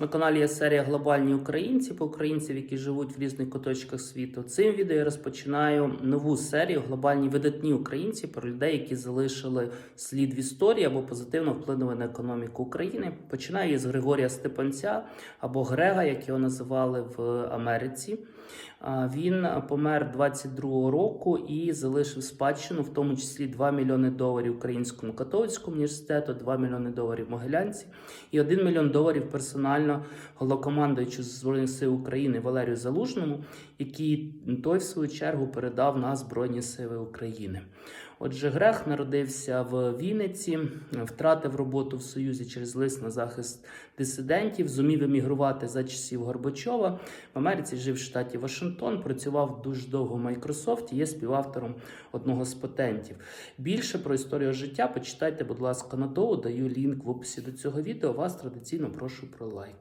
На каналі є серія Глобальні українці по українців, які живуть в різних куточках світу. Цим відео я розпочинаю нову серію Глобальні видатні українці про людей, які залишили слід в історії або позитивно вплинули на економіку України. Починаю із Григорія Степанця або Грега, як його називали в Америці. Він помер 22-го року і залишив спадщину, в тому числі 2 мільйони доларів Українському католицькому університету, 2 мільйони доларів Могилянці і 1 мільйон доларів персонально головнокомандуючу Збройних сил України Валерію Залужному, який той, в свою чергу, передав на Збройні Сили України. Отже, Грех народився в Вінниці, втратив роботу в Союзі через лист на захист дисидентів, зумів емігрувати за часів Горбачова. В Америці жив в штаті Вашингтон, працював дуже довго в Майкрософті, є співавтором одного з патентів. Більше про історію життя почитайте, будь ласка, на долу. Даю лінк в описі до цього відео. Вас традиційно прошу про лайк.